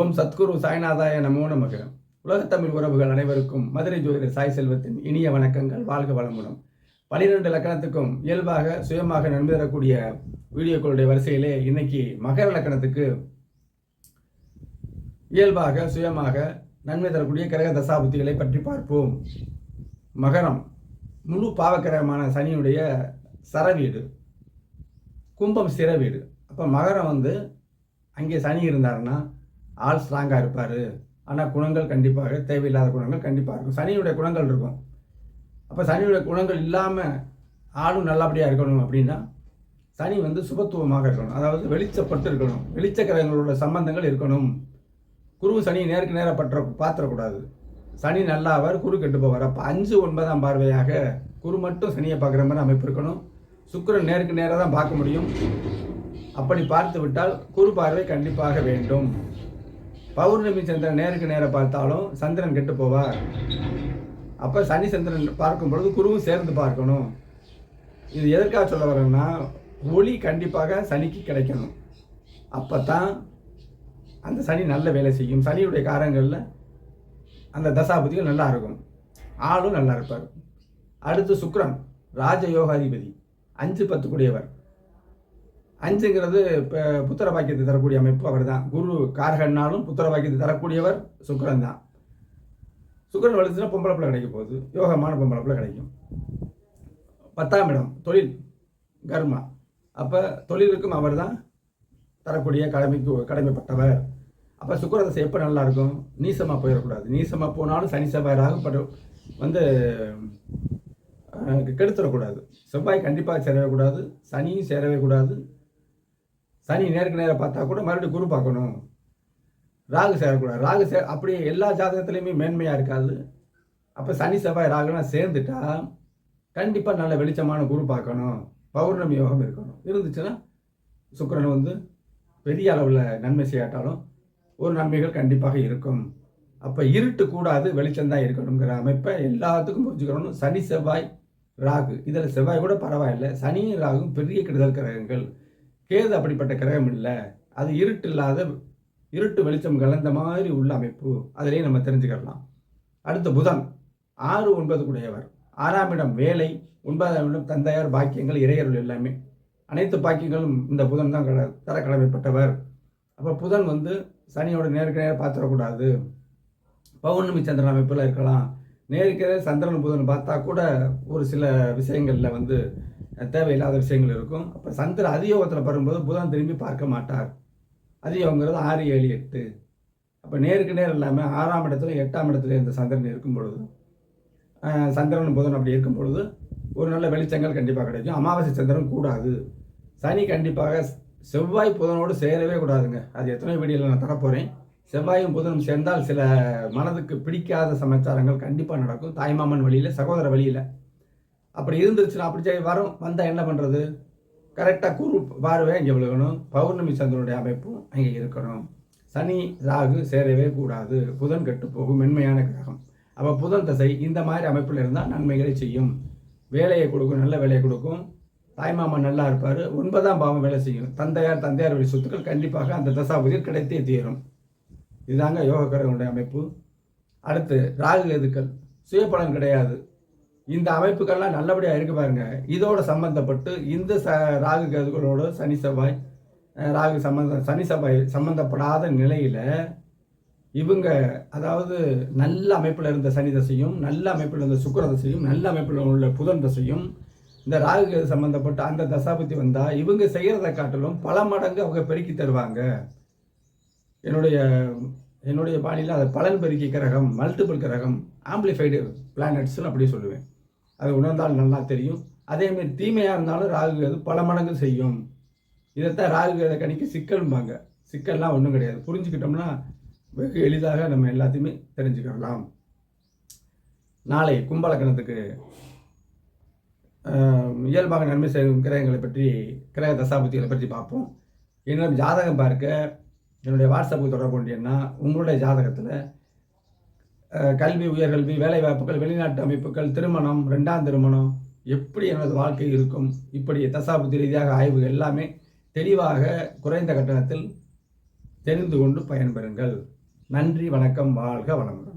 ஓம் சத்குரு சாய்நாதாய நமோ நமக. உலகத்தமிழ் உறவுகள் அனைவருக்கும் மதுரை ஜோதிடர் சாய் செல்வத்தின் இனிய வணக்கங்கள். வாழ்க வளமுடன். பனிரெண்டு லக்கணத்துக்கும் இயல்பாக சுயமாக நன்மை தரக்கூடிய வீடியோக்களுடைய வரிசையிலே இன்னைக்கு மகர லக்கணத்துக்கு இயல்பாக சுயமாக நன்மை தரக்கூடிய கிரக தசாபுத்திகளை பற்றி பார்ப்போம். மகரம் முழு பாவக்கிரகமான சனியுடைய சரவீடு கும்பம் சிற வீடு. அப்போ மகரம் வந்து அங்கே சனி இருந்தாருன்னா ஆள் ஸ்ட்ராங்காக இருப்பார். ஆனால் குணங்கள் கண்டிப்பாக தேவையில்லாத குணங்கள் கண்டிப்பாக இருக்கும். சனியுடைய குணங்கள் இருக்கும். அப்போ சனியுடைய குணங்கள் இல்லாமல் ஆளும் நல்லபடியாக இருக்கணும் அப்படின்னா சனி வந்து சுபத்துவமாக இருக்கணும். அதாவது வெளிச்சப்பட்டு இருக்கணும். வெளிச்ச கிரகங்களோட சம்பந்தங்கள் இருக்கணும். குரு சனி நேருக்கு நேராக பற்ற பாத்திரக்கூடாது சனி நல்லாவார் குரு கெட்டு போவார் அப்போ அஞ்சு ஒன்பதாம் பார்வையாக குரு மட்டும் சனியை பார்க்குற மாதிரி அமைப்பு இருக்கணும். சுக்கிரன் நேருக்கு நேராக தான் பார்க்க முடியும். அப்படி பார்த்து விட்டால் குரு பார்வை கண்டிப்பாக வேண்டும். பௌர்ணமி சந்திரன் நேருக்கு நேர பார்த்தாலும் சந்திரன் கெட்டு போவார். அப்போ சனி சந்திரன் பார்க்கும் பொழுது குருவும் சேர்ந்து பார்க்கணும். இது எதற்காக சொல்ல வரேன்னா ஒளி கண்டிப்பாக சனிக்கு கிடைக்கணும். அப்போ தான் அந்த சனி நல்ல வேலை செய்யும். சனியுடைய காரங்களில் அந்த தசாபதிகள் நல்லா இருக்கும். ஆளும் நல்லா இருப்பார். அடுத்து சுக்ரன் ராஜ யோகாதிபதி அஞ்சு பத்து கூடியவர் அஞ்சுங்கிறது இப்போ புத்திர பாக்கியத்தை தரக்கூடிய அமைப்பு அவர் தான் குரு காரகன்னாலும் புத்திர பாக்கியத்தை தரக்கூடியவர் சுக்கரன் தான். சுக்கிரன் வளர்த்துனா பொம்பளை பிள்ளை கிடைக்க போகுது. யோகமான பொம்பளை பிள்ளை கிடைக்கும். பத்தாம் இடம் தொழில் கர்மா. அப்போ தொழிலுக்கும் அவர் தான் தரக்கூடிய கடமைக்கு கடமைப்பட்டவர். அப்போ சுக்கரதசை எப்போ நல்லா இருக்கும் நீசமாக போயிடக்கூடாது. நீசமாக போனாலும் சனி செவ்வாய் வந்து கெடுத்துடக்கூடாது. செவ்வாய் கண்டிப்பாக சேரவே கூடாது. சனியும் சேரவே கூடாது. சனி நேருக்கு நேராக பார்த்தா கூட மறுபடியும் குரு பார்க்கணும். ராகு சேரக்கூடாது. ராகு சே அப்படியே எல்லா ஜாதகத்துலேயுமே மேன்மையாக இருக்காது. அப்போ சனி செவ்வாய் ராகுனா சேர்ந்துட்டா கண்டிப்பாக நல்ல வெளிச்சமான குரு பார்க்கணும். பௌர்ணமி யோகம் இருக்கணும். இருந்துச்சுன்னா சுக்கரன் வந்து பெரிய அளவில் நன்மை செய்யாட்டாலும் ஒரு நன்மைகள் கண்டிப்பாக இருக்கும். அப்போ இருட்டு கூடாது வெளிச்சம்தான் இருக்கணுங்கிற அமைப்பை எல்லாத்துக்கும் புரிஞ்சுக்கணும் சனி செவ்வாய் ராகு. இதில் செவ்வாய் கூட பரவாயில்லை. சனியும் ராகும் பெரிய கெடுதல் கிரகங்கள். கேது அப்படிப்பட்ட கிரகம் இல்லை. அது இருட்டு இல்லாத இருட்டு வெளிச்சம் கலந்த மாதிரி உள்ள அமைப்பு. அதிலேயே நம்ம தெரிஞ்சுக்கலாம். அடுத்த புதன். ஆறு ஒன்பது உடையவர் ஆறாம் இடம் வேலை ஒன்பதாம் இடம் தந்தையார் பாக்கியங்கள் இறையர்கள் எல்லாமே. அனைத்து பாக்கியங்களும் இந்த புதன் தான் கட தர கடமைப்பட்டவர். அப்போ புதன் வந்து சனியோட நேருக்கு நேரம் பார்த்துடக்கூடாது பௌர்ணமி சந்திரன் அமைப்பில் இருக்கலாம். நேருக்கு சந்திரன் புதன் பார்த்தா கூட ஒரு சில விஷயங்களில் வந்து தேவையில்லாத விஷயங்கள் இருக்கும். அப்போ சந்திர அதியோகத்தில் வரும்போது புதன் திரும்பி பார்க்க மாட்டார். அதியோகங்கிறது ஆறு ஏழு எட்டு. அப்போ நேருக்கு நேர் இல்லாமல் ஆறாம் இடத்துல எட்டாம் இடத்துல இந்த சந்திரன் இருக்கும் பொழுது சந்திரன் புதன் அப்படி இருக்கும் பொழுது ஒரு நல்ல வெளிச்சங்கள் கண்டிப்பாக கிடைக்கும். அமாவாசை சந்திரன் கூடாது. சனி கண்டிப்பாக செவ்வாய் புதனோடு சேரவே கூடாதுங்க. அது எத்தனை வீடியோவில் நான் தரப்போகிறேன் செவ்வாயும் புதனும் சேர்ந்தால் சில மனதுக்கு பிடிக்காத சமாச்சாரங்கள் கண்டிப்பாக நடக்கும். தாய்மாமன் வழியில் சகோதர வழியில். அப்படி இருந்துச்சுன்னா அப்படி சரி வரும். வந்தால் என்ன பண்ணுறது கரெக்டாக குரு பார்வை இங்கே விழுகணும். பௌர்ணமி சந்திரனுடைய அமைப்பும் அங்கே இருக்கணும். சனி ராகு சேரவே கூடாது. புதன் கெட்டு போகும். மென்மையான கிரகம். அப்போ புதன் தசை இந்த மாதிரி அமைப்பில் இருந்தால் நன்மைகளை செய்யும். வேலையை கொடுக்கும் நல்ல வேலையை கொடுக்கும். தாய்மாமன் நல்லா இருப்பார். ஒன்பதாம் பாவம் வேலை செய்யும். தந்தையார் தந்தையார் வழி சொத்துக்கள் கண்டிப்பாக அந்த தசாபதியில் கிடைத்தே தீரும். இதுதாங்க யோக அமைப்பு. அடுத்து ராகு எதுக்கள்? சுயபலன் கிடையாது. இந்த அமைப்புகள்லாம் நல்லபடியாக இருக்கு பாருங்க. இதோட சம்பந்தப்பட்டு இந்த ச ராகு கேதுகளோட சனி செவ்வாய் ராகு சம்மந்த சனி செவ்வாய் சம்மந்தப்படாத நிலையில் இவங்க அதாவது நல்ல அமைப்பில் இருந்த சனி தசையும் நல்ல அமைப்பில் இருந்த சுக்கர தசையும் நல்ல அமைப்பில் உள்ள புதன் தசையும் இந்த ராகு கேது சம்மந்தப்பட்ட அந்த தசாபத்தி வந்தால் இவங்க செய்கிறத காட்டிலும் பல மடங்கு அவங்க பெருக்கி தருவாங்க. என்னுடைய என்னுடைய பாணியில் அது பலன் பெருக்கி கிரகம் மல்டிபிள் கிரகம் ஆம்பிளிஃபைடு பிளானட்ஸ்னு அப்படி சொல்லுவேன். அதை உணர்ந்தால் நல்லா தெரியும். அதேமாரி தீமையாக இருந்தாலும் ராகு கேது பல மடங்கு செய்யும். இதைத்தான் ராகு கேத கணிக்க சிக்கல்பாங்க. சிக்கல்லாம் ஒன்றும் கிடையாது. புரிஞ்சுக்கிட்டோம்னா வெகு எளிதாக நம்ம எல்லாத்தையுமே தெரிஞ்சுக்கலாம். நாளை கும்பலக்கணத்துக்கு இயல்பாக நன்மை செய்யும் கிரகங்களை பற்றி கிரக தசாபுத்திகளை பற்றி பார்ப்போம். என்னிடம் ஜாதகம் பார்க்க என்னுடைய வாட்ஸ்அப்புக்கு தொடர்பு கொண்டீங்கன்னா உங்களுடைய ஜாதகத்தில் கல்வி உயர்கல்வி வேலைவாய்ப்புகள் வெளிநாட்டு அமைப்புகள் திருமணம் ரெண்டாம் திருமணம் எப்படி எனது வாழ்க்கை இருக்கும்? இப்படி தசாபுத்தி ரீதியாக ஆய்வு எல்லாமே தெளிவாக குறைந்த கட்டணத்தில் தெரிந்து கொண்டு பயன்பெறுங்கள். நன்றி வணக்கம் வாழ்க வளமுடன்.